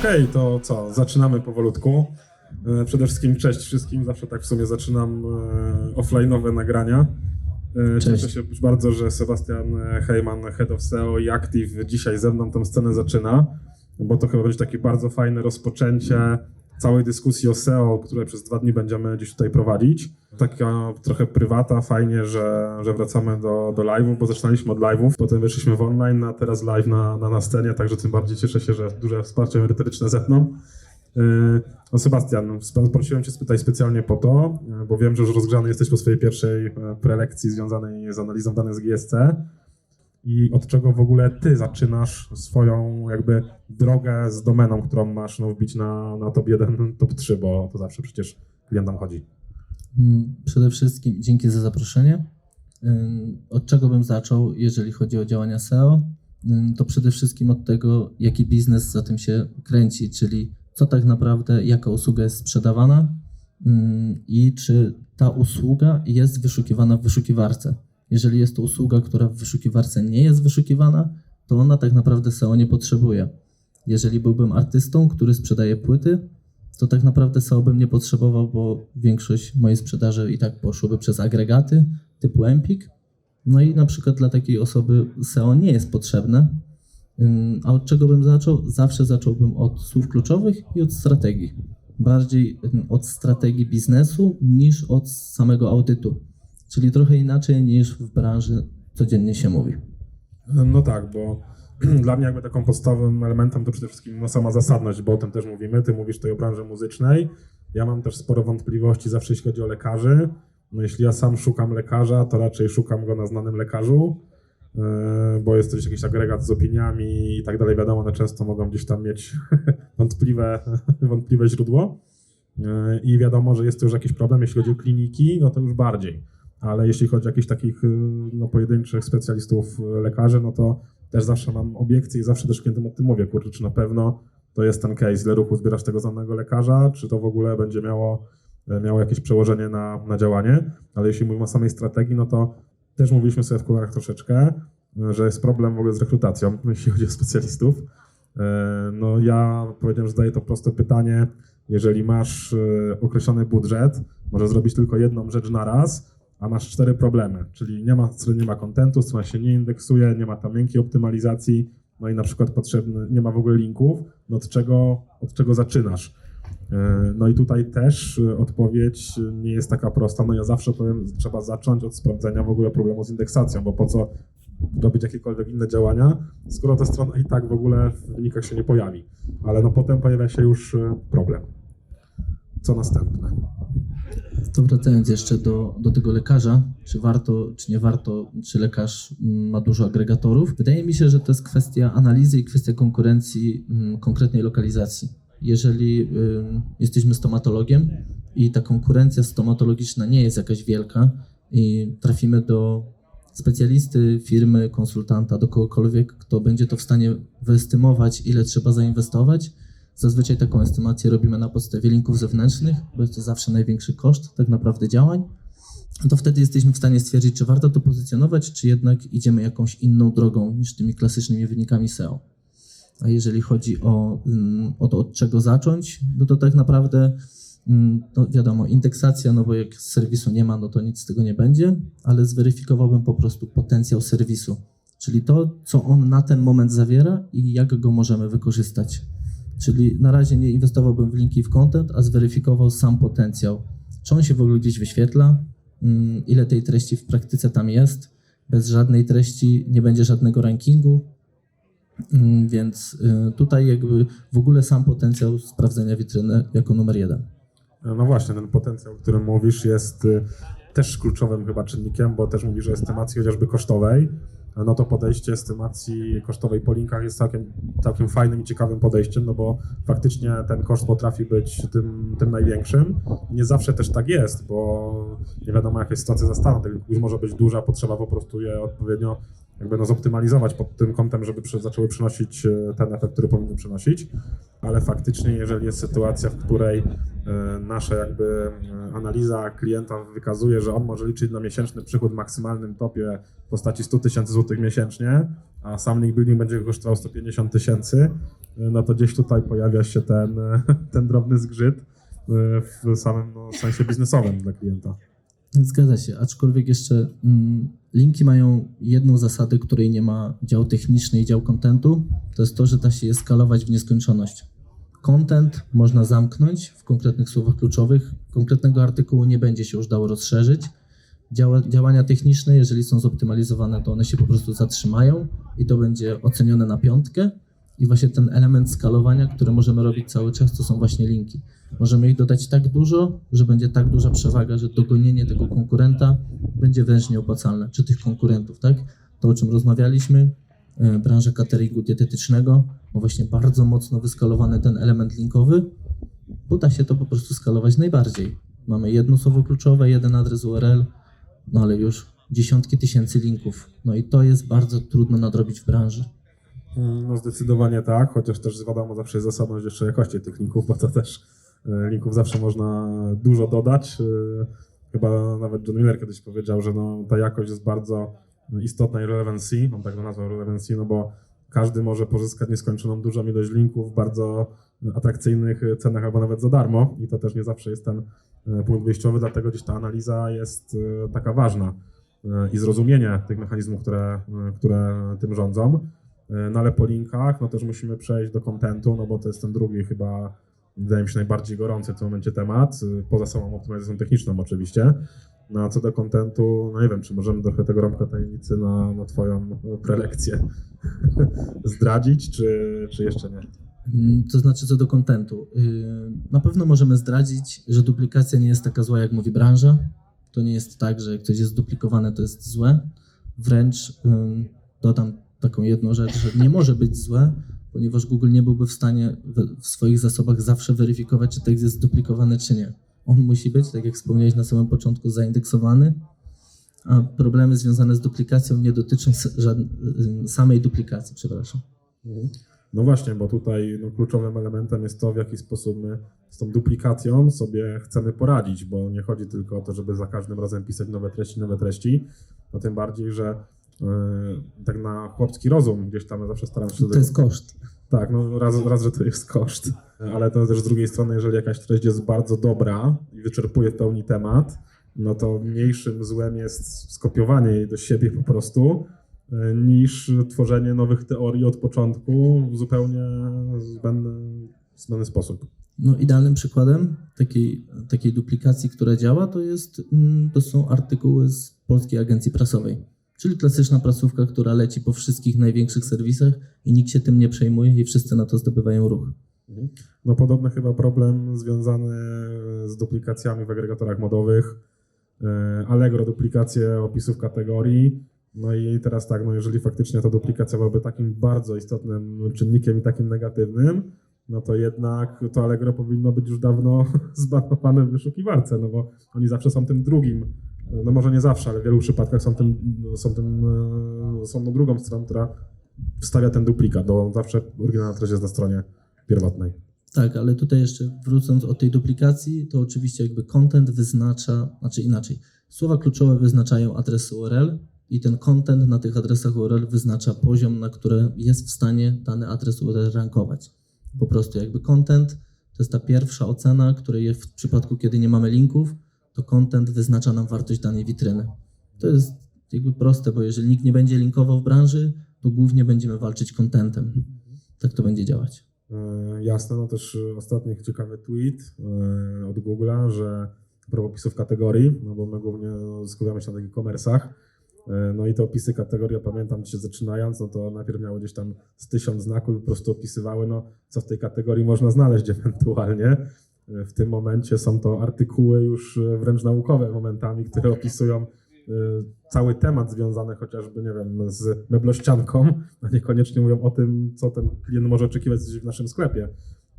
Okej, to co? Zaczynamy powolutku. E, Przede wszystkim cześć wszystkim. Zawsze tak w sumie zaczynam e, offline'owe nagrania. E, Cieszę Cześć. się bardzo, że Sebastian Heyman, Head of SEO i Active dzisiaj ze mną tę scenę zaczyna, bo to chyba będzie takie bardzo fajne rozpoczęcie całej dyskusji o SEO, które przez dwa dni będziemy dziś tutaj prowadzić. Taka trochę prywata, fajnie, że, że wracamy do, do live'ów, bo zaczynaliśmy od live'ów, potem wyszliśmy w online, a teraz live na, na, na scenie, także tym bardziej cieszę się, że duże wsparcie merytoryczne ze mną. Yy, No Sebastian, sp- prosiłem Cię spytać specjalnie po to, yy, bo wiem, że już rozgrzany jesteś po swojej pierwszej e, prelekcji związanej z analizą danych z GSC i od czego w ogóle Ty zaczynasz swoją jakby drogę z domeną, którą masz no, wbić na, na top 1, top 3, bo to zawsze przecież klientom chodzi. Mm, Przede wszystkim dzięki za zaproszenie. Od czego bym zaczął, jeżeli chodzi o działania SEO? To przede wszystkim od tego, jaki biznes za tym się kręci, czyli co tak naprawdę, jaka usługa jest sprzedawana i czy ta usługa jest wyszukiwana w wyszukiwarce. Jeżeli jest to usługa, która w wyszukiwarce nie jest wyszukiwana, to ona tak naprawdę SEO nie potrzebuje. Jeżeli byłbym artystą, który sprzedaje płyty, to tak naprawdę SEO bym nie potrzebował, bo większość mojej sprzedaży i tak poszłoby przez agregaty typu Empik. No i na przykład dla takiej osoby SEO nie jest potrzebne. A od czego bym zaczął? Zawsze zacząłbym od słów kluczowych i od strategii. Bardziej od strategii biznesu niż od samego audytu. Czyli trochę inaczej niż w branży codziennie się mówi. No tak, bo dla mnie jakby taką podstawowym elementem to przede wszystkim no, sama zasadność, bo o tym też mówimy. Ty mówisz tutaj o branży muzycznej. Ja mam też sporo wątpliwości zawsze jeśli chodzi o lekarzy. No jeśli ja sam szukam lekarza, to raczej szukam go na znanym lekarzu, yy, bo jest to gdzieś jakiś agregat z opiniami i tak dalej. Wiadomo, one często mogą gdzieś tam mieć wątpliwe, wątpliwe źródło. Yy, I wiadomo, że jest to już jakiś problem. Jeśli chodzi o kliniki, no to już bardziej. Ale jeśli chodzi o jakichś takich yy, no, pojedynczych specjalistów, yy, lekarzy, no to też zawsze mam obiekcje i zawsze też klientem o tym mówię, kurczę, czy na pewno to jest ten case, ile ruchu zbierasz tego znanego lekarza, czy to w ogóle będzie miało, e, miało jakieś przełożenie na, na działanie, ale jeśli mówimy o samej strategii, no to też mówiliśmy sobie w kuluarach troszeczkę, że jest problem w ogóle z rekrutacją, jeśli chodzi o specjalistów. No ja powiedziałem, że zadaję to proste pytanie, jeżeli masz określony budżet, możesz zrobić tylko jedną rzecz na raz, a masz cztery problemy, czyli nie ma, nie ma kontentu, strona się nie indeksuje, nie ma tam miękkiej optymalizacji, no i na przykład potrzebny, nie ma w ogóle linków, no od czego, od czego zaczynasz? E, No i tutaj też e, odpowiedź nie jest taka prosta. No ja zawsze powiem, trzeba zacząć od sprawdzenia w ogóle problemu z indeksacją, bo po co robić jakiekolwiek inne działania, skoro ta strona i tak w ogóle w wynikach się nie pojawi. Ale no potem pojawia się już e, problem. Co następne? To wracając jeszcze do, do tego lekarza, czy warto, czy nie warto, czy lekarz mm, ma dużo agregatorów. Wydaje mi się, że to jest kwestia analizy i kwestia konkurencji mm, konkretnej lokalizacji. Jeżeli ym, jesteśmy stomatologiem i ta konkurencja stomatologiczna nie jest jakaś wielka i trafimy do specjalisty, firmy, konsultanta, do kogokolwiek, kto będzie to w stanie wyestymować, ile trzeba zainwestować, Zazwyczaj taką estymację robimy na podstawie linków zewnętrznych, bo jest to zawsze największy koszt tak naprawdę działań. To wtedy jesteśmy w stanie stwierdzić, czy warto to pozycjonować, czy jednak idziemy jakąś inną drogą niż tymi klasycznymi wynikami SEO. A jeżeli chodzi o, mm, o to, od czego zacząć, no to tak naprawdę, mm, no wiadomo, indeksacja, no bo jak serwisu nie ma, no to nic z tego nie będzie, ale zweryfikowałbym po prostu potencjał serwisu, czyli to, co on na ten moment zawiera i jak go możemy wykorzystać. Czyli na razie nie inwestowałbym w linki w content, a zweryfikował sam potencjał. Czy on się w ogóle gdzieś wyświetla, mm, ile tej treści w praktyce tam jest. Bez żadnej treści nie będzie żadnego rankingu, Mm, więc y, tutaj jakby w ogóle sam potencjał sprawdzenia witryny jako numer jeden. No właśnie, ten potencjał, o którym mówisz, jest y, też kluczowym chyba czynnikiem, bo też mówisz o estymacji chociażby kosztowej. No to podejście estymacji kosztowej po linkach jest całkiem, całkiem fajnym i ciekawym podejściem, no bo faktycznie ten koszt potrafi być tym, tym największym. Nie zawsze też tak jest, bo nie wiadomo jaka jest sytuacja zastana. Tych linków może być duża, potrzeba po prostu je odpowiednio jakby no zoptymalizować pod tym kątem, żeby przy, zaczęły przynosić e, ten efekt, który powinny przynosić, ale faktycznie jeżeli jest sytuacja, w której e, nasza jakby e, analiza klienta wykazuje, że on może liczyć na miesięczny przychód w maksymalnym topie w postaci 100 tysięcy złotych miesięcznie, a sam link building będzie kosztował 150 tysięcy, no to gdzieś tutaj pojawia się ten, ten drobny zgrzyt w samym no, sensie biznesowym dla klienta. Zgadza się, aczkolwiek jeszcze mm, linki mają jedną zasadę, której nie ma dział techniczny i dział kontentu, to jest to, że da się je skalować w nieskończoność. Content można zamknąć w konkretnych słowach kluczowych, konkretnego artykułu nie będzie się już dało rozszerzyć. Działa, działania techniczne, jeżeli są zoptymalizowane, to one się po prostu zatrzymają i to będzie ocenione na piątkę. I właśnie ten element skalowania, który możemy robić cały czas, to są właśnie linki. Możemy ich dodać tak dużo, że będzie tak duża przewaga, że dogonienie tego konkurenta będzie wręcz nieopłacalne, czy tych konkurentów, tak? To, o czym rozmawialiśmy, e, branża cateringu dietetycznego ma właśnie bardzo mocno wyskalowany ten element linkowy, bo da się to po prostu skalować najbardziej. Mamy jedno słowo kluczowe, jeden adres URL, no ale już dziesiątki tysięcy linków. No i to jest bardzo trudno nadrobić w branży. Mm, No zdecydowanie tak, chociaż też wiadomo zawsze jest zasadność jeszcze jakości tych linków, bo to też linków zawsze można dużo dodać. E, Chyba nawet John Miller kiedyś powiedział, że no, ta jakość jest bardzo istotna i relevancy, on tak to nazwał relevancy, no bo każdy może pozyskać nieskończoną dużą ilość linków w bardzo atrakcyjnych cenach albo nawet za darmo i to też nie zawsze jest ten e, punkt wyjściowy, dlatego gdzieś ta analiza jest e, taka ważna e, i zrozumienie tych mechanizmów, które, e, które tym rządzą. E, No ale po linkach, no też musimy przejść do kontentu, no bo to jest ten drugi chyba, wydaje mi się, najbardziej gorący w tym momencie temat, y, poza samą optymalizacją techniczną oczywiście. No a co do kontentu, no nie wiem, czy możemy trochę tego rąbka tajemnicy na, na twoją prelekcję zdradzić, czy, czy jeszcze nie? Mm, To znaczy co do kontentu. Yy, Na pewno możemy zdradzić, że duplikacja nie jest taka zła, jak mówi branża. To nie jest tak, że jak coś jest zduplikowane, to jest złe. Wręcz dodam taką jedną rzecz, że nie może być złe, ponieważ Google nie byłby w stanie w, w swoich zasobach zawsze weryfikować, czy tekst jest zduplikowany, czy nie. On musi być, tak jak wspomniałeś na samym początku, zaindeksowany, a problemy związane z duplikacją nie dotyczą ym, samej duplikacji, przepraszam. No właśnie, bo tutaj no, kluczowym elementem jest to, w jaki sposób my z tą duplikacją sobie chcemy poradzić, bo nie chodzi tylko o to, żeby za każdym razem pisać nowe treści, nowe treści, no tym bardziej, że tak na chłopski rozum gdzieś tam ja zawsze staram się... To jest koszt. Tak, no raz, raz, że to jest koszt, ale to też z drugiej strony, jeżeli jakaś treść jest bardzo dobra i wyczerpuje w pełni temat, no to mniejszym złem jest skopiowanie jej do siebie po prostu, e, niż tworzenie nowych teorii od początku w zupełnie zbędny, zbędny sposób. No, idealnym przykładem takiej, takiej duplikacji, która działa, to, jest, mm, to są artykuły z Polskiej Agencji Prasowej. Czyli klasyczna prasówka, która leci po wszystkich największych serwisach i nikt się tym nie przejmuje i wszyscy na to zdobywają ruch. No podobny chyba problem związany z duplikacjami w agregatorach modowych. E, Allegro duplikacje opisów kategorii. No i teraz tak, no jeżeli faktycznie ta duplikacja byłaby takim bardzo istotnym czynnikiem i takim negatywnym, no to jednak to Allegro powinno być już dawno zbanowane w wyszukiwarce, no bo oni zawsze są tym drugim, no może nie zawsze, ale w wielu przypadkach są tym, są tym, e, są tą drugą stroną, która wstawia ten duplikat, bo zawsze oryginalna treść jest na stronie pierwotnej. Tak, ale tutaj jeszcze wrócąc o tej duplikacji, to oczywiście jakby content wyznacza, znaczy inaczej, słowa kluczowe wyznaczają adresy URL i ten content na tych adresach URL wyznacza poziom, na które jest w stanie dany adres URL rankować. Po prostu jakby content to jest ta pierwsza ocena, której w przypadku, kiedy nie mamy linków, to content wyznacza nam wartość danej witryny. To jest jakby proste, bo jeżeli nikt nie będzie linkował w branży, to głównie będziemy walczyć contentem. Tak to będzie działać. E, Jasne, no też e, ostatni ciekawy tweet e, od Google'a, że propos opisów kategorii, no bo my głównie no, skupiamy się na takich komersach, no i te opisy kategorii, ja pamiętam się zaczynając, no to najpierw miały gdzieś tam z tysiąc znaków i po prostu opisywały, no co w tej kategorii można znaleźć ewentualnie. W tym momencie są to artykuły już e, wręcz naukowe momentami, które opisują e, cały temat związany chociażby, nie wiem, z meblościanką, a niekoniecznie mówią o tym, co ten klient może oczekiwać w naszym sklepie.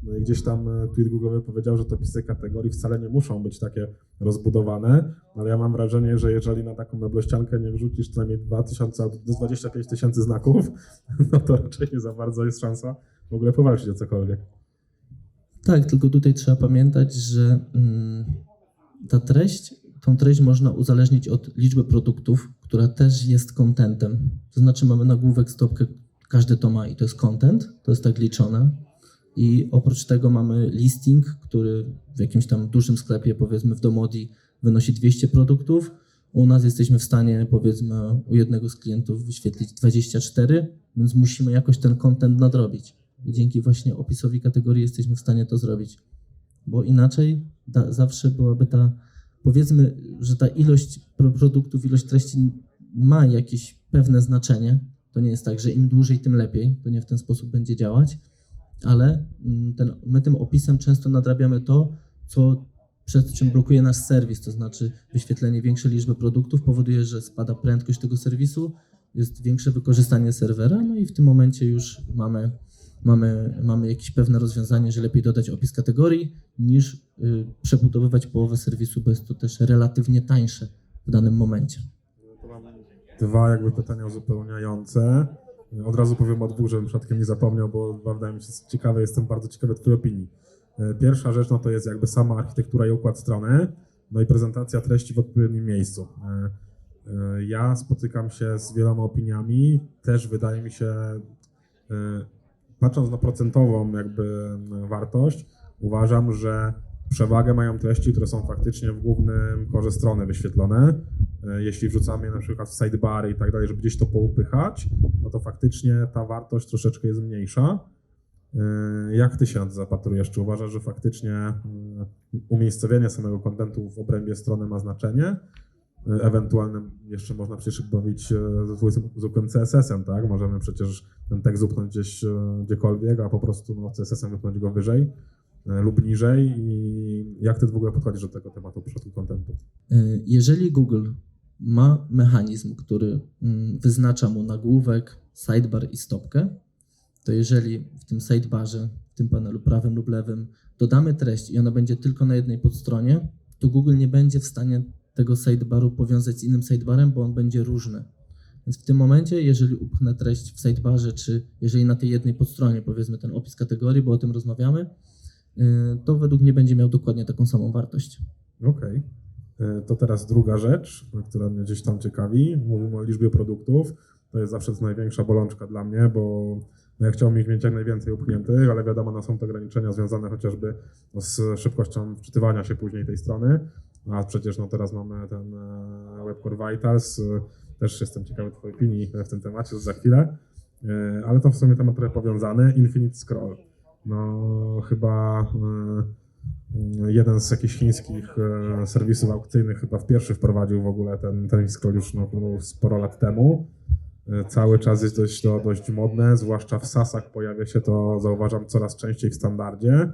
No i gdzieś tam e, tweet Google powiedział, że te opisy kategorii wcale nie muszą być takie rozbudowane, ale ja mam wrażenie, że jeżeli na taką meblościankę nie wrzucisz co najmniej 2000 albo 25 tysięcy znaków, no to raczej nie za bardzo jest szansa w ogóle powalczyć o cokolwiek. Tak, tylko tutaj trzeba pamiętać, że mm, ta treść, tą treść można uzależnić od liczby produktów, która też jest contentem. To znaczy mamy nagłówek, stopkę, każdy to ma i to jest content, to jest tak liczone. I oprócz tego mamy listing, który w jakimś tam dużym sklepie, powiedzmy w Domodi, wynosi 200 produktów. U nas jesteśmy w stanie, powiedzmy, u jednego z klientów wyświetlić 24, więc musimy jakoś ten content nadrobić. I dzięki właśnie opisowi kategorii jesteśmy w stanie to zrobić. Bo inaczej da, zawsze byłaby ta, powiedzmy, że ta ilość pro- produktów, ilość treści ma jakieś pewne znaczenie. To nie jest tak, że im dłużej, tym lepiej. To nie w ten sposób będzie działać. Ale mm, ten, my tym opisem często nadrabiamy to, co przed czym blokuje nasz serwis, to znaczy wyświetlenie większej liczby produktów powoduje, że spada prędkość tego serwisu, jest większe wykorzystanie serwera, no i w tym momencie już mamy, mamy, mamy jakieś pewne rozwiązanie, że lepiej dodać opis kategorii niż y, przebudowywać połowę serwisu, bo jest to też relatywnie tańsze w danym momencie. Dwa jakby pytania uzupełniające. Od razu powiem o dwóch, żebym przypadkiem nie zapomniał, bo wydaje mi się ciekawe, jestem bardzo ciekawy Twojej opinii. E, Pierwsza rzecz no to jest jakby sama architektura i układ strony, no i prezentacja treści w odpowiednim miejscu. E, e, Ja spotykam się z wieloma opiniami, też wydaje mi się, patrząc na procentową jakby m, wartość, uważam, że przewagę mają treści, które są faktycznie w głównym korze strony wyświetlone. E, Jeśli wrzucamy je na przykład w sidebary i tak dalej, żeby gdzieś to poupychać, no to faktycznie ta wartość troszeczkę jest mniejsza. E, Jak ty się zapatrujesz? Czy uważasz, że faktycznie e, umiejscowienie samego kontentu w obrębie strony ma znaczenie? E, Ewentualnie jeszcze można przecież bawić ze zwykłym- CSS-em, tak? Możemy przecież ten tekst upchnąć gdzieś e, gdziekolwiek, a po prostu no, CSS-em wypchnąć go wyżej lub niżej. I jak ty w ogóle podchodzisz do tego tematu w przypadku kontentu? Y, Jeżeli Google ma mechanizm, który mm, wyznacza mu nagłówek, sidebar i stopkę, to jeżeli w tym sidebarze, w tym panelu prawym lub lewym dodamy treść i ona będzie tylko na jednej podstronie, to Google nie będzie w stanie tego sidebaru powiązać z innym sidebarem, bo on będzie różny. Więc w tym momencie, jeżeli upchnę treść w sidebarze, czy jeżeli na tej jednej podstronie, powiedzmy ten opis kategorii, bo o tym rozmawiamy, y, to według mnie będzie miał dokładnie taką samą wartość. Okej. E, To teraz druga rzecz, która mnie gdzieś tam ciekawi. Mówimy o liczbie produktów. To jest zawsze największa bolączka dla mnie, bo no ja chciałbym ich mieć jak najwięcej upchniętych, ale wiadomo, no są to ograniczenia związane chociażby z szybkością wczytywania się później tej strony. A przecież no teraz mamy ten e, WebCore Vitals. E, Też jestem ciekawy Twojej opinii w tym temacie za chwilę. E, Ale to w sumie temat trochę powiązany. Infinite Scroll. No chyba jeden z jakichś chińskich serwisów aukcyjnych chyba w pierwszy wprowadził w ogóle ten, ten scroll już no, sporo lat temu. Cały czas jest dość, to dość modne, zwłaszcza w SASach pojawia się to, zauważam, coraz częściej w standardzie.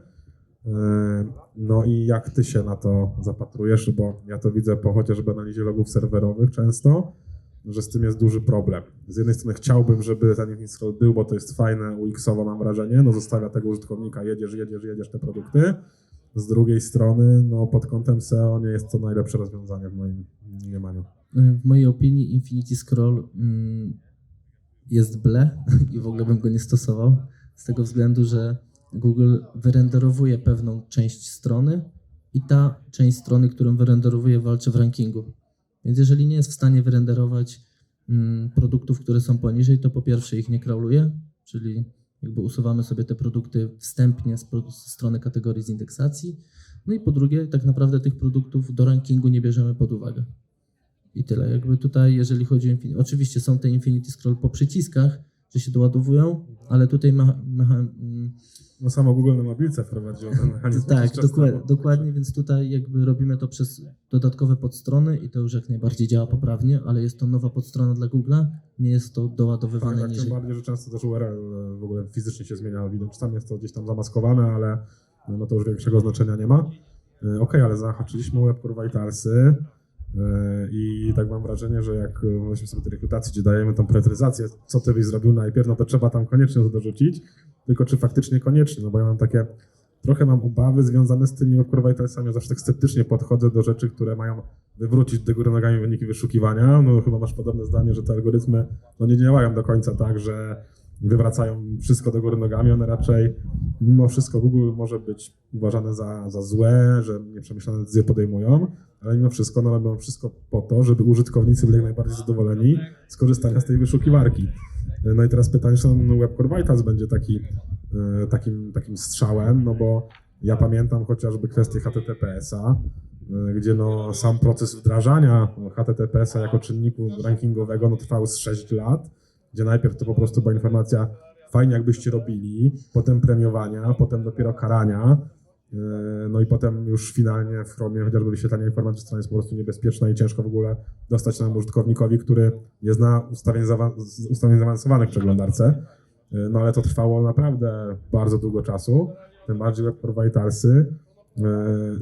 E, No i jak ty się na to zapatrujesz, bo ja to widzę po chociażby analizie logów serwerowych często, że z tym jest duży problem. Z jednej strony chciałbym, żeby ten Scroll był, bo to jest fajne, UX-owo mam wrażenie, no zostawia tego użytkownika, jedziesz, jedziesz, jedziesz te produkty. Z drugiej strony, no pod kątem SEO nie jest to najlepsze rozwiązanie w moim mniemaniu. W mojej opinii Infinity Scroll mm, jest ble i w ogóle bym go nie stosował. Z tego względu, że Google wyrenderowuje pewną część strony i ta część strony, którą wyrenderowuje, walczy w rankingu. Więc jeżeli nie jest w stanie wyrenderować mm, produktów, które są poniżej, to po pierwsze ich nie crawluje, czyli jakby usuwamy sobie te produkty wstępnie z, z strony kategorii z indeksacji. No i po drugie, tak naprawdę tych produktów do rankingu nie bierzemy pod uwagę. I tyle. Jakby tutaj, jeżeli chodzi o oczywiście są te Infinity Scroll po przyciskach, że się doładowują, ale tutaj mecha, mecha, mm, No samo Google na mobilce wprowadziło ten mechanizm. tak, jakiś czas dokład, temu. dokładnie, więc tutaj jakby robimy to przez dodatkowe podstrony i to już jak najbardziej działa poprawnie, ale jest to nowa podstrona dla Google'a, nie jest to doładowywane tak, tym niżej. bardziej, że często też URL e, w ogóle fizycznie się zmienia, widać, tam jest to gdzieś tam zamaskowane, ale no to już większego znaczenia nie ma. E, Okej, ale zahaczyliśmy o WebCore Vitalsy e, i tak mam wrażenie, że jak e, weźmy sobie tej rekrutacji, gdzie dajemy tą priorytetyzację, co ty byś zrobił najpierw, no to trzeba tam koniecznie to dorzucić, tylko czy faktycznie koniecznie, no bo ja mam takie trochę mam obawy związane z tymi vitalsami. Ja zawsze tak sceptycznie podchodzę do rzeczy, które mają wywrócić do góry nogami wyniki wyszukiwania. No chyba masz podobne zdanie, że te algorytmy no, nie działają do końca tak, że wywracają wszystko do góry nogami. One raczej, mimo wszystko Google może być uważane za, za złe, że nieprzemyślane decyzje podejmują, ale mimo wszystko no, robią wszystko po to, żeby użytkownicy byli najbardziej zadowoleni z korzystania z tej wyszukiwarki. No i teraz pytanie, czy ten Web Core Vitals będzie taki, e, takim, takim strzałem, no bo ja pamiętam chociażby kwestię HTTPS-a, e, gdzie no sam proces wdrażania HTTPS-a jako czynniku rankingowego no trwał z 6 lat, gdzie najpierw to po prostu była informacja fajnie jakbyście robili, potem premiowania, potem dopiero karania, e, no i potem już finalnie w Chromie chociażby wyświetlanie informacji strony jest po prostu niebezpieczne i ciężko w ogóle dostać temu użytkownikowi, który nie zna ustawień, zaawa- ustawień zaawansowanych w przeglądarce. E, No ale to trwało naprawdę bardzo długo czasu, tym bardziej Web. E,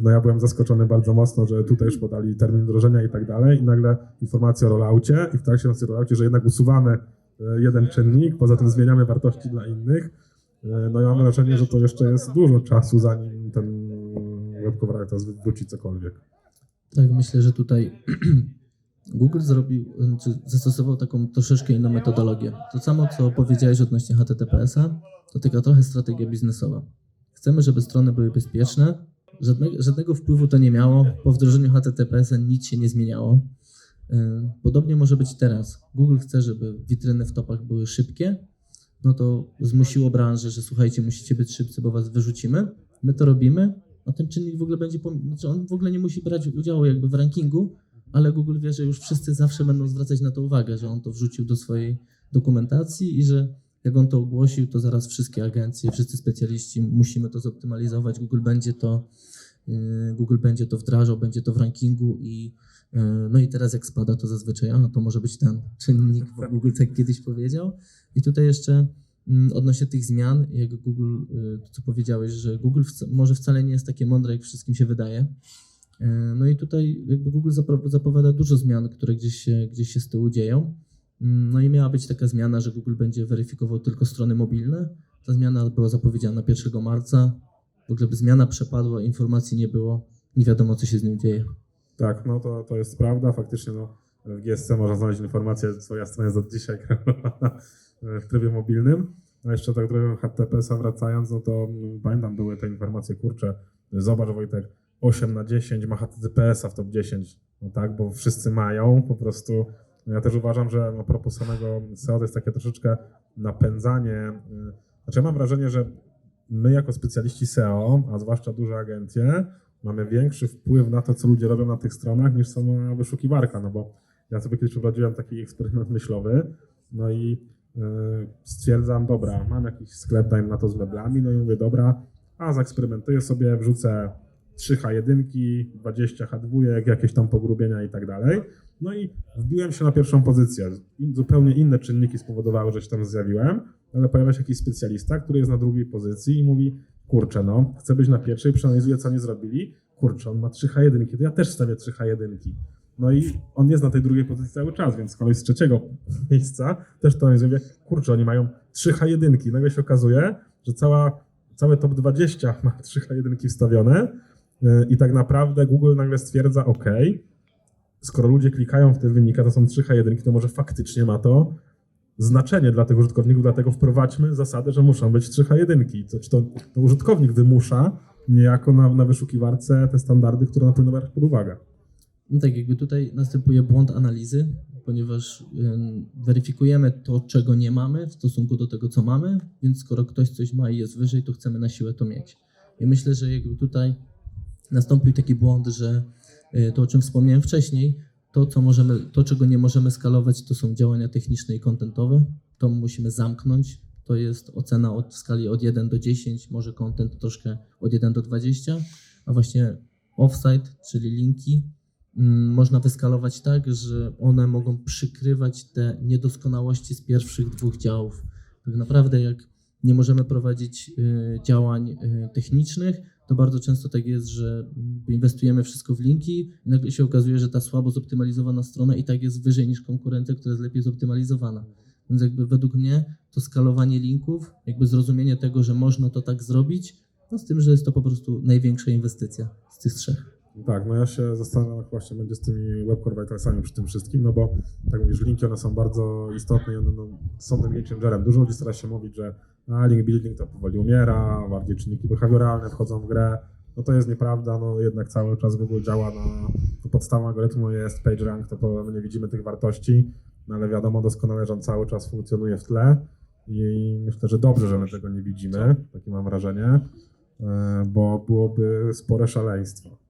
No ja byłem zaskoczony bardzo mocno, że tutaj już podali termin wdrożenia i tak dalej i nagle informacja o rolloutie i w trakcie o rolloutie, że jednak usuwamy jeden czynnik, poza tym zmieniamy wartości dla innych. E, No i mam wrażenie, że to jeszcze jest dużo czasu, zanim ten Web Core Vitals wróci cokolwiek. Tak, myślę, że tutaj Google zrobił, czy zastosował taką troszeczkę inną metodologię. To samo, co powiedziałeś odnośnie HTTPS-a, to taka trochę strategia biznesowa. Chcemy, żeby strony były bezpieczne, żadnego, żadnego wpływu to nie miało. Po wdrożeniu HTTPS-a nic się nie zmieniało. Yy, Podobnie może być teraz. Google chce, żeby witryny w topach były szybkie, no to zmusiło branżę, że słuchajcie, musicie być szybcy, bo was wyrzucimy. My to robimy, a ten czynnik w ogóle będzie, znaczy on w ogóle nie musi brać udziału jakby w rankingu, ale Google wie, że już wszyscy zawsze będą zwracać na to uwagę, że on to wrzucił do swojej dokumentacji i że jak on to ogłosił, to zaraz wszystkie agencje, wszyscy specjaliści musimy to zoptymalizować. Google będzie to, yy, Google będzie to wdrażał, będzie to w rankingu i no i teraz jak spada, to zazwyczaj, a to może być ten czynnik, bo Google tak kiedyś powiedział. I tutaj jeszcze mm, odnośnie tych zmian, jak Google, to co powiedziałeś, że Google wca- może wcale nie jest takie mądre, jak wszystkim się wydaje. E, No i tutaj jakby Google zapowiada dużo zmian, które gdzieś się, gdzieś się z tyłu dzieją. Mm, No i miała być taka zmiana, że Google będzie weryfikował tylko strony mobilne. Ta zmiana była zapowiedziana 1 marca. W ogóle zmiana przepadła, informacji nie było, nie wiadomo co się z nim dzieje. Tak, no to, to jest prawda. Faktycznie no, w GSC można znaleźć informację, twoja strona jest od dzisiaj w trybie mobilnym. A jeszcze tak trochę HTTPS-a wracając, no to mm, pamiętam były te informacje, kurcze, zobacz Wojtek, 8 na 10 ma HTTPS-a w top 10. No tak, bo wszyscy mają po prostu. No Ja też uważam, że a propos samego SEO to jest takie troszeczkę napędzanie. y, Znaczy ja mam wrażenie, że my jako specjaliści SEO, a zwłaszcza duże agencje, mamy większy wpływ na to, co ludzie robią na tych stronach, niż sama wyszukiwarka, no bo ja sobie kiedyś przeprowadziłem taki eksperyment myślowy, no i y, stwierdzam, dobra, mam jakiś sklep, dajmy na to z meblami, no i mówię, dobra, a zaeksperymentuję sobie, wrzucę 3 H1, 20 H2, jakieś tam pogrubienia i tak dalej. No i wbiłem się na pierwszą pozycję. Zupełnie inne czynniki spowodowały, że się tam zjawiłem, ale pojawia się jakiś specjalista, który jest na drugiej pozycji i mówi, kurczę, no, chcę być na pierwszej, przeanalizuję, co nie zrobili. Kurczę, on ma 3 H1, to ja też stawię 3 H1. No i on jest na tej drugiej pozycji cały czas, więc kolej z trzeciego miejsca też to analizuje, kurczę, oni mają 3 H1. Nagle się okazuje, że cała, całe top 20 ma 3 H1 wstawione yy, i tak naprawdę Google nagle stwierdza, ok, skoro ludzie klikają w te wyniki, to są 3 H1, to może faktycznie ma to znaczenie dla tych użytkowników, dlatego wprowadźmy zasadę, że muszą być 3 H1. To, czy to, to użytkownik wymusza niejako na, na wyszukiwarce te standardy, które ona powinna brać pod uwagę. No tak, jakby tutaj następuje błąd analizy, ponieważ weryfikujemy to, czego nie mamy w stosunku do tego, co mamy, więc skoro ktoś coś ma i jest wyżej, to chcemy na siłę to mieć. I myślę, że jakby tutaj nastąpił taki błąd, że y, to, o czym wspomniałem wcześniej, to, co możemy, to, czego nie możemy skalować, to są działania techniczne i kontentowe. To musimy zamknąć. To jest ocena od, w skali od 1 do 10, może content troszkę od 1 do 20, a właśnie offsite, czyli linki, mm, można wyskalować tak, że one mogą przykrywać te niedoskonałości z pierwszych dwóch działów. Tak naprawdę, jak nie możemy prowadzić y, działań y, technicznych, to bardzo często tak jest, że inwestujemy wszystko w linki i nagle się okazuje, że ta słabo zoptymalizowana strona i tak jest wyżej niż konkurencja, która jest lepiej zoptymalizowana. Więc jakby według mnie to skalowanie linków, jakby zrozumienie tego, że można to tak zrobić, No z tym, że jest to po prostu największa inwestycja z tych trzech. Tak, no ja się zastanawiam, jak właśnie będzie z tymi webcore vitalsami przy tym wszystkim, no bo tak mówisz, linki one są bardzo istotne i one no, są tym game changerem. Dużo ludzi stara się mówić, że a, link building to powoli umiera, bardziej czynniki behawioralne wchodzą w grę. No to jest nieprawda, no jednak cały czas Google działa na to podstawą algorytmu jest PageRank, to my nie widzimy tych wartości, no ale wiadomo doskonale, że on cały czas funkcjonuje w tle i myślę, że dobrze, że my tego nie widzimy, takie mam wrażenie, e, bo byłoby spore szaleństwo.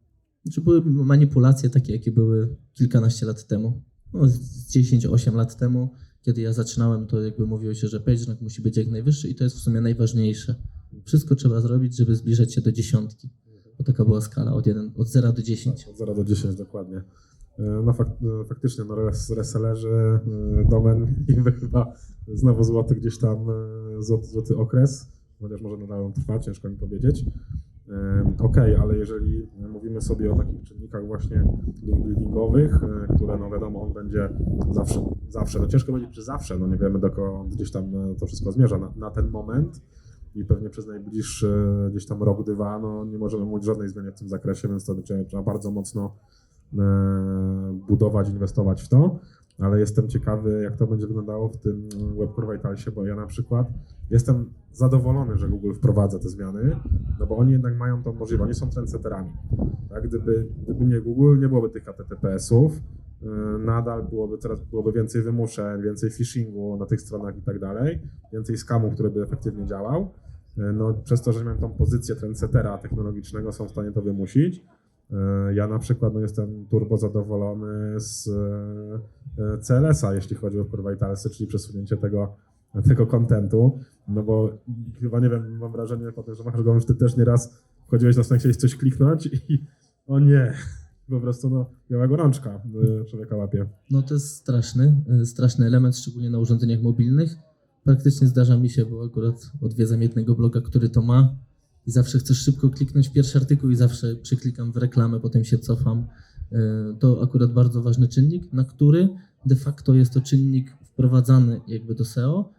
Czy były manipulacje takie, jakie były kilkanaście lat temu? No, z 10-8 lat temu, kiedy ja zaczynałem, to jakby mówiło się, że PageRank musi być jak najwyższy i to jest w sumie najważniejsze. Wszystko trzeba zrobić, żeby zbliżać się do dziesiątki. Bo taka była skala od, 1, od 0 do 10. Od 0 do 10 dokładnie. E, No fak, e, faktycznie, no res, resellerzy, e, domen i chyba znowu złoty gdzieś tam, złoty, złoty okres, chociaż może nadal on trwa, ciężko mi powiedzieć. Okej, ale jeżeli sobie o takich czynnikach właśnie link buildingowych, e, które no wiadomo, on będzie zawsze, zawsze, no ciężko powiedzieć, czy zawsze, no nie wiemy dokąd gdzieś tam e, to wszystko zmierza. Na, na ten moment i pewnie przez najbliższy gdzieś tam rok, dwa, no nie możemy mówić żadnej zmianie w tym zakresie, więc to będzie trzeba bardzo mocno e, budować, inwestować w to, ale jestem ciekawy, jak to będzie wyglądało w tym WebCore Vitalsie, bo ja na przykład jestem zadowolony, że Google wprowadza te zmiany, no bo oni jednak mają tą możliwość, oni są trendsetterami. Tak? Gdyby, gdyby nie Google, nie byłoby tych HTTPS-ów, e, nadal byłoby coraz byłoby więcej wymuszeń, więcej phishingu na tych stronach i tak dalej, więcej skamów, który by efektywnie działał. E, No, przez to, że mają tą pozycję trendsettera technologicznego, są w stanie to wymusić. E, Ja na przykład no, jestem turbo zadowolony z CLS-a, jeśli chodzi o Vitalsy, czyli przesunięcie tego, tego kontentu, no bo chyba nie wiem, mam wrażenie po tym, że masz go, że ty też nieraz wchodziłeś na stronę, chciałeś coś kliknąć i o nie, po prostu no, biała gorączka e, człowieka łapie. No to jest straszny, y, straszny element, szczególnie na urządzeniach mobilnych. Praktycznie zdarza mi się, bo akurat odwiedzam jednego bloga, który to ma i zawsze chcesz szybko kliknąć pierwszy artykuł i zawsze przyklikam w reklamę, potem się cofam. Y, To akurat bardzo ważny czynnik, na który de facto jest to czynnik wprowadzany jakby do SEO,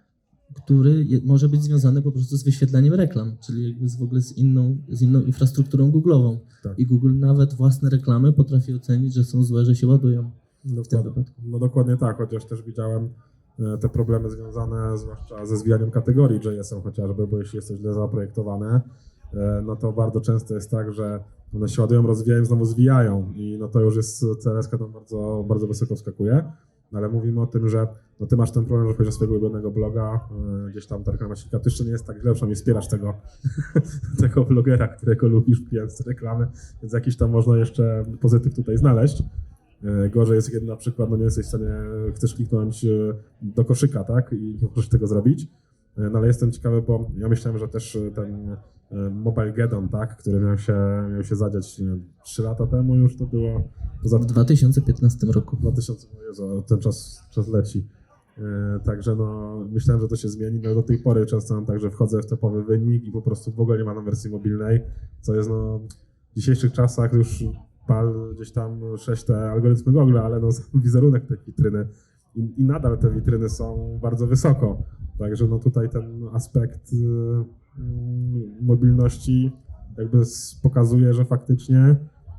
który może być związany po prostu z wyświetleniem reklam, czyli jakby z, w ogóle z inną, z inną infrastrukturą Googlową. Tak. I Google nawet własne reklamy potrafi ocenić, że są złe, że się ładują. Dokładnie. No dokładnie tak, chociaż też widziałem e, te problemy związane zwłaszcza ze zwijaniem kategorii JS-em chociażby, bo jeśli jest to źle zaprojektowane, e, no to bardzo często jest tak, że one się ładują, rozwijają, znowu zwijają i no to już jest CLS tam bardzo, bardzo wysoko skakuje. No ale mówimy o tym, że no ty masz ten problem, że chodzi o swojego ulubionego bloga, e, gdzieś tam ta reklama się to jeszcze nie jest tak źle, przynajmniej wspierasz tego, tego blogera, którego lubisz, wpijając te reklamy, więc jakiś tam można jeszcze pozytyw tutaj znaleźć. E, Gorzej jest, kiedy na przykład no nie jesteś w stanie, chcesz kliknąć e, do koszyka, tak, i nie możesz tego zrobić. E, No ale jestem ciekawy, bo ja myślałem, że też e, ten e, Mobile Geddon, tak, który miał się, miał się zadziać nie wiem, 3 lata temu już to było, poza W 2015 roku. 2000, o Jezu, ten czas, czas leci. E, Także no, myślałem, że to się zmieni. No, do tej pory często mam tak, że wchodzę w topowy wynik i po prostu w ogóle nie ma na wersji mobilnej, co jest no, w dzisiejszych czasach już pal gdzieś tam sześć te algorytmy Google, ale no, wizerunek tej witryny i, i nadal te witryny są bardzo wysoko. Także no tutaj ten aspekt y, mobilności jakby pokazuje, że faktycznie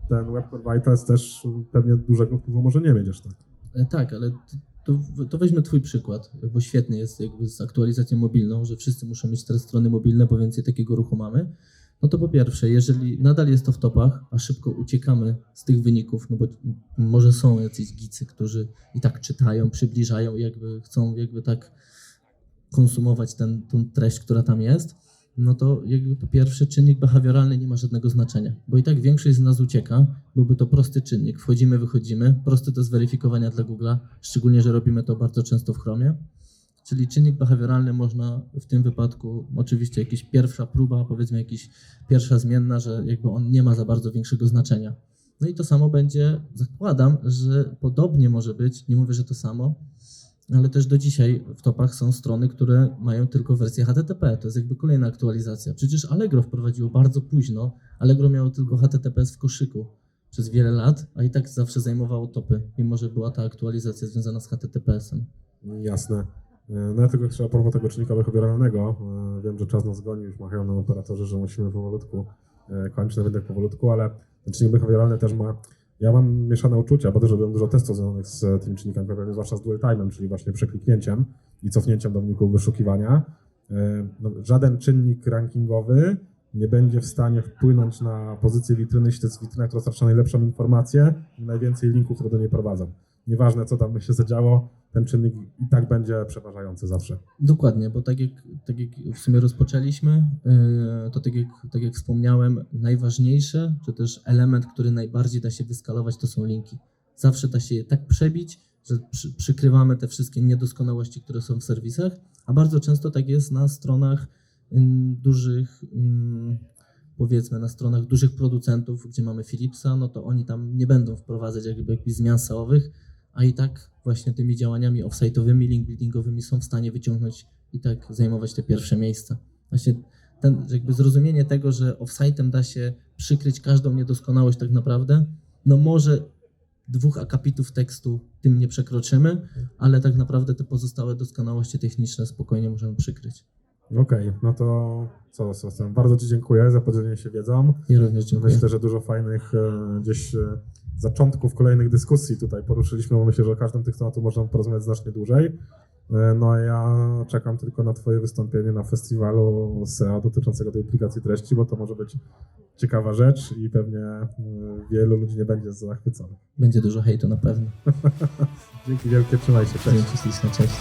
ten WebCore Vitals też pewnie dużego wpływu może nie mieć aż tak. E, Tak, ale to, to, to weźmy Twój przykład, bo świetny jest jakby z aktualizacją mobilną, że wszyscy muszą mieć teraz strony mobilne, bo więcej takiego ruchu mamy. No to po pierwsze, jeżeli nadal jest to w topach, a szybko uciekamy z tych wyników, no bo może są jacyś gicy, którzy i tak czytają, przybliżają, jakby chcą jakby tak konsumować ten, tą treść, która tam jest, no to jakby po pierwsze czynnik behawioralny nie ma żadnego znaczenia, bo i tak większość z nas ucieka, byłby to prosty czynnik, wchodzimy, wychodzimy, prosty do zweryfikowania dla Google'a, szczególnie, że robimy to bardzo często w Chromie, czyli czynnik behawioralny można w tym wypadku, oczywiście jakaś pierwsza próba, powiedzmy jakaś pierwsza zmienna, że jakby on nie ma za bardzo większego znaczenia. No i to samo będzie, zakładam, że podobnie może być, nie mówię, że to samo, ale też do dzisiaj w topach są strony, które mają tylko wersję HTTP. To jest jakby kolejna aktualizacja. Przecież Allegro wprowadziło bardzo późno. Allegro miało tylko HTTPS w koszyku przez wiele lat, a i tak zawsze zajmowało topy, mimo że była ta aktualizacja związana z HTTPS-em. Jasne. E, No ja tylko jeszcze a propos tego czynnika behawioralnego, e, wiem, że czas nas goni, już machają nam operatorzy, że musimy powolutku e, kończyć, nawet jak powolutku, ale ten czynnik behawioralny też ma, ja mam mieszane uczucia, bo też robiłem dużo testów związanych z tymi czynnikami behawioralnymi, zwłaszcza z dual time'em, czyli właśnie przekliknięciem i cofnięciem do wyników wyszukiwania. E, No, żaden czynnik rankingowy nie będzie w stanie wpłynąć na pozycję witryny, jeśli to jest witryna, która dostarcza najlepszą informację i najwięcej linków, które do niej prowadzą. Nieważne, co tam by się zadziało, ten czynnik i tak będzie przeważający zawsze. Dokładnie, bo tak jak, tak jak w sumie rozpoczęliśmy, yy, to tak jak, tak jak wspomniałem, najważniejsze, czy też element, który najbardziej da się wyskalować, to są linki. Zawsze da się je tak przebić, że przy, przykrywamy te wszystkie niedoskonałości, które są w serwisach, a bardzo często tak jest na stronach ym, dużych, ym, powiedzmy na stronach dużych producentów, gdzie mamy Philipsa, no to oni tam nie będą wprowadzać jakby jakichś zmian SEO-owych, a i tak właśnie tymi działaniami offsite'owymi, link buildingowymi są w stanie wyciągnąć i tak zajmować te pierwsze miejsca. Właśnie ten, jakby zrozumienie tego, że offsite'em da się przykryć każdą niedoskonałość tak naprawdę, no może dwóch akapitów tekstu tym nie przekroczymy, ale tak naprawdę te pozostałe doskonałości techniczne spokojnie możemy przykryć. Okej, no to co, Sebastian, bardzo Ci dziękuję za podzielenie się wiedzą. Ja również dziękuję. Myślę, że dużo fajnych e, gdzieś e, zaczątków kolejnych dyskusji tutaj poruszyliśmy, bo myślę, że o każdym tych tematów można porozmawiać znacznie dłużej. E, No a ja czekam tylko na Twoje wystąpienie na festiwalu SEA dotyczącego tej aplikacji treści, bo to może być ciekawa rzecz i pewnie e, wielu ludzi nie będzie zachwyconych. Będzie dużo hejtu na pewno. Dzięki wielkie, trzymaj się, cześć. Dzięki śliczne, cześć.